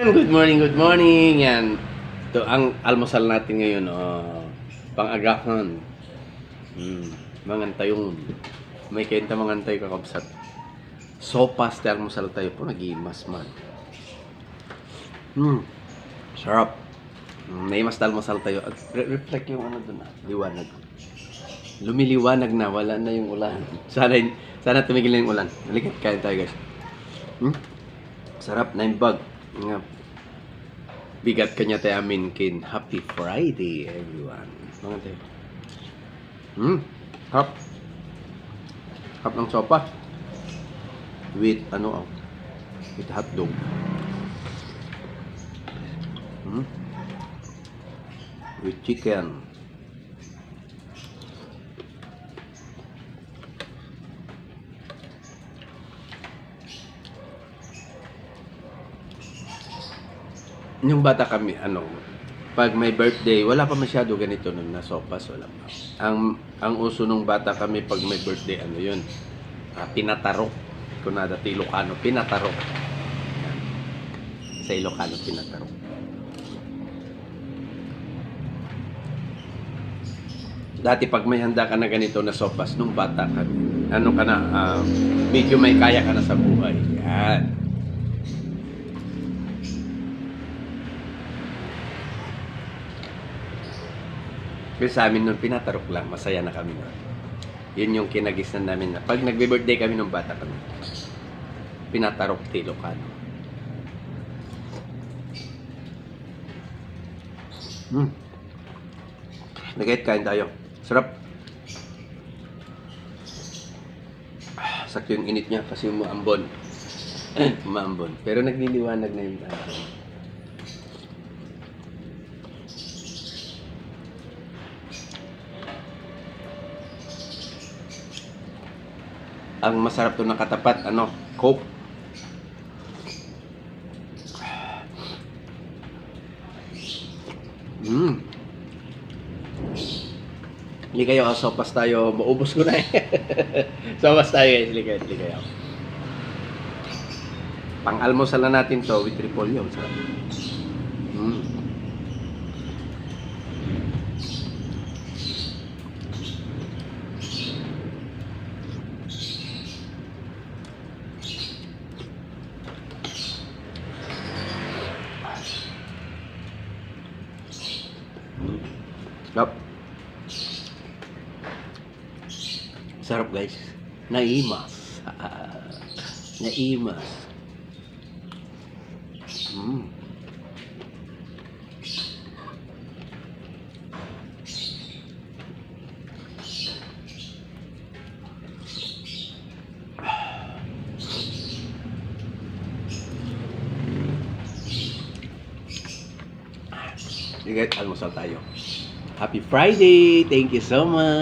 Good morning, good morning. Yan. Ito ang almusal natin ngayon. Oh, pang-agahan. Hmm. Mangantayong. May kenta mangantay ka kapsat. Sopas tayo almusal tayo po. Nag-imas man. Hmm. Sarap. Hmm, Naimas tayo almusal tayo. At re- reflect yung ano doon. ah, Liwanag. Lumiliwanag na. Wala na yung ulan. Sana, sana tumigil na yung ulan. Halika, kain tayo guys. Hmm? Sarap na yung bag. Nga. Bigat kanya tayo amin kin. Happy Friday, everyone. Mga tayo. Hmm. Hap. Hap ng sopa. With ano oh. With hotdog. Hmm. With chicken. Yung bata kami, ano, pag may birthday, wala pa masyado ganito nung na sopas, wala pa. Ang, ang uso nung bata kami pag may birthday, ano yun, ah, pinatarok. Kunada ti Ilocano, pinatarok. Sa Ilocano, pinatarok. Dati pag may handa ka na ganito na sopas, nung bata kami, ano ka na, ah, medyo may kaya ka na sa buhay. Yan. Pero sa amin nun, pinatarok lang. Masaya na kami nun. Yun yung kinagisnan namin na. Pag nagbe-birthday kami nung bata kami, pinatarok ti Ilocano. Hmm. Nagayat kain tayo. Sarap. Ah, Sakto yung init niya kasi umaambon. umaambon. Pero nagliliwanag na yung araw. Ang masarap to ng katapat, ano, Coke. Mm. Hindi kayo ah, sopas tayo, maubos ko na eh. sopas tayo guys, hindi kayo, hindi kayo. Pang-almusal na natin to with repolyo. Sarap. Mm. Sarap. Sarap guys. Naimas. Naimas. Mm. Sige, almusal tayo. Happy Friday! Thank you so much!